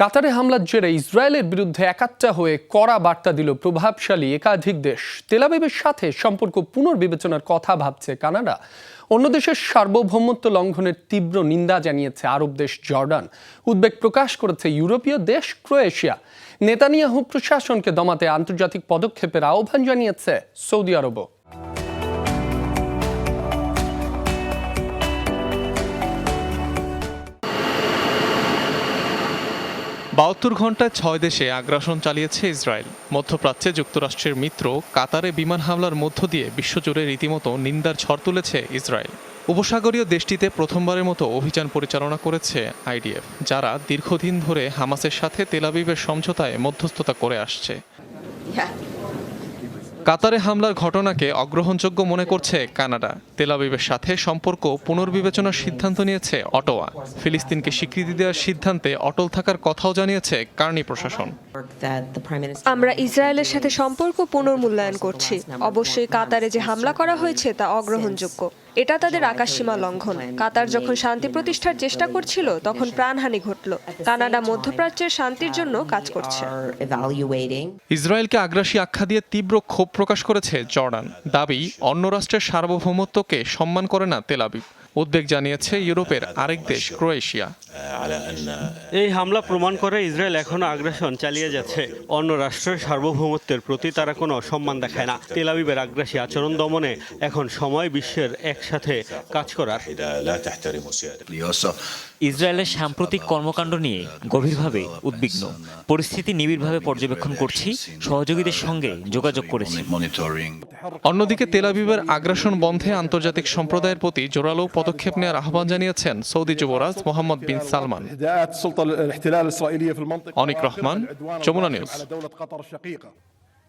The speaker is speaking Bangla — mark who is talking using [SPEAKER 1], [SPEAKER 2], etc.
[SPEAKER 1] কাতারে হামলার জেরে ইসরায়েলের বিরুদ্ধে একাত্তা হয়ে কড়া বার্তা দিল প্রভাবশালী একাধিক দেশ। তেলাবিবের সাথে সম্পর্ক পুনর্বিবেচনার কথা ভাবছে কানাডা। অন্য দেশের সার্বভৌমত্ব লঙ্ঘনের তীব্র নিন্দা জানিয়েছে আরব দেশ জর্ডান। উদ্বেগ প্রকাশ করেছে ইউরোপীয় দেশ ক্রোয়েশিয়া। নেতানিয়াহু প্রশাসনকে দমাতে আন্তর্জাতিক পদক্ষেপের আহ্বান জানিয়েছে সৌদি আরবও।
[SPEAKER 2] বাহাত্তর ঘন্টায় ছয় দেশে আগ্রাসন চালিয়েছে ইসরায়েল। মধ্যপ্রাচ্যে যুক্তরাষ্ট্রের মিত্র কাতারে বিমান হামলার মধ্য দিয়ে বিশ্বজুড়ে রীতিমতো নিন্দার ঝড় তুলেছে ইসরায়েল। উপসাগরীয় দেশটিতে প্রথমবারের মতো অভিযান পরিচালনা করেছে আইডিএফ, যারা দীর্ঘদিন ধরে হামাসের সাথে তেলাবিবের সমঝোতায় মধ্যস্থতা করে আসছে। কাতারে হামলার ঘটনাকে অগ্রহণযোগ্য মনে করছে কানাডা। তেলাবিবের সাথে সম্পর্ক পুনর্বিবেচনার সিদ্ধান্ত নিয়েছে অটোয়া। ফিলিস্তিনকে স্বীকৃতি দেওয়ার সিদ্ধান্তে অটল থাকার কথাও জানিয়েছে কার্নি প্রশাসন।
[SPEAKER 3] আমরা ইসরায়েলের সাথে সম্পর্ক পুনর্মূল্যায়ন করছি। অবশ্যই কাতারে যে হামলা করা হয়েছে তা অগ্রহণযোগ্য। এটা তাদের আকাশসীমা লঙ্ঘন। কাতার যখন শান্তি প্রতিষ্ঠার চেষ্টা করছিল, তখন প্রাণহানি ঘটল। কানাডা মধ্যপ্রাচ্যের শান্তির জন্য কাজ করছে।
[SPEAKER 2] ইসরায়েলকে আগ্রাসী আখ্যা দিয়ে তীব্র ক্ষোভ প্রকাশ করেছে জর্ডান। দাবি, অন্য রাষ্ট্রের সার্বভৌমত্বকে সম্মান করে না তেলাবিব উদ্বেগ জানিয়েছে ইউরোপের আরেক দেশ ক্রোয়েশিয়া।
[SPEAKER 4] এই হামলা প্রমাণ করে ইসরায়েল এখনও আগ্রাসন চালিয়ে যাচ্ছে। অন্য রাষ্ট্রের সার্বভৌমত্বের প্রতি তারা কোনো অসম্মান দেখায় না। তেলাবিবের আগ্রাসী আচরণ দমনে এখন সময় বিশ্বের একসাথে কাজ করার।
[SPEAKER 5] ইসরায়েলের সাম্প্রতিক কর্মকাণ্ড নিয়ে গভীরভাবে উদ্বিগ্ন। পরিস্থিতি নিবিড়ভাবে পর্যবেক্ষণ করছি সহযোগীদের সঙ্গে যোগাযোগ করেছি।
[SPEAKER 2] অন্যদিকে তেলাবিবের আগ্রাসন বন্ধে আন্তর্জাতিক সম্প্রদায়ের প্রতি জোরালো পদক্ষেপ নেওয়ার আহ্বান জানিয়েছেন সৌদি যুবরাজ Mohammed bin Salman.
[SPEAKER 6] Anik Rahman Jamuna news.